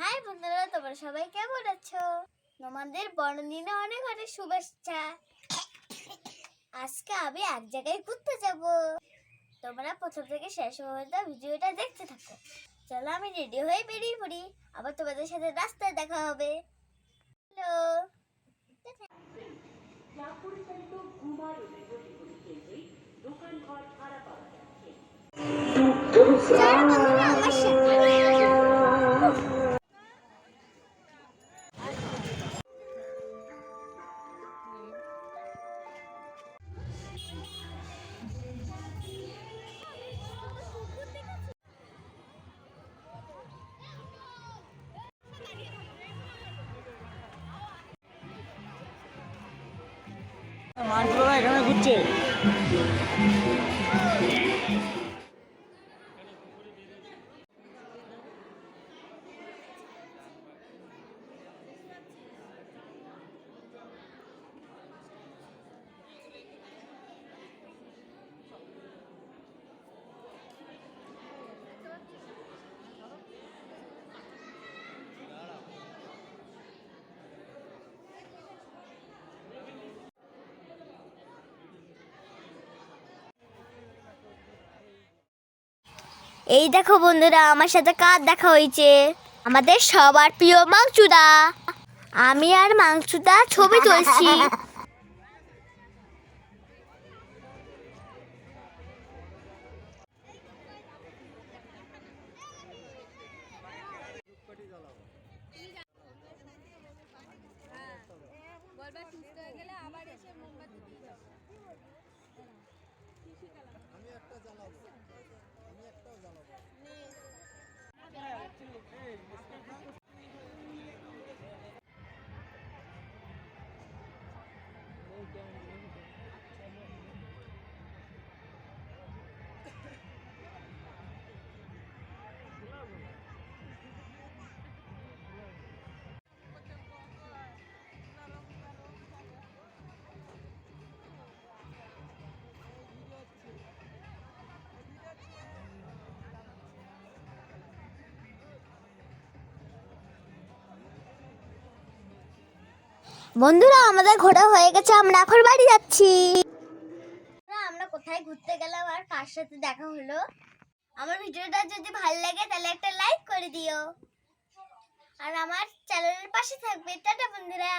High বন্ধুরা তোমরা সবাই কেমন আছো? তোমাদের বড়দিনে অনেক অনেক শুভেচ্ছা। আজকে আমি এক জায়গায় ঘুরতে যাব। তোমরা প্রথম থেকে শেষ পর্যন্ত ভিডিওটা দেখতে থাকো। চলো আমি রেডি হয়ে বেরিয়ে পড়ি। আবার তোমাদের সাথে রাস্তায় দেখা হবে। হ্যালো। চলো বন্ধুরা আমার সাথে মাছগুলো এখানে ঘুরছে। এই দেখো বন্ধুরা, আমার সাথে কার দেখা হয়েছে? আমাদের সবার প্রিয় মাংসুদা। আমি আর মাংসুদা ছবি তুলছি। বলবার সুস্থ হয়ে বন্ধুরা, আমাদের ঘোরা হয়ে গেছে, আমরা এখন বাড়ি যাচ্ছি। আমরা কোথায় ঘুরতে গেলাম আর কার সাথে দেখা হলো? আমার ভিডিওটা যদি ভালো লাগে, তাহলে একটা লাইক করে দিও। আর আমার চ্যানেলের পাশে থাকবে। টাটা, বন্ধুরা।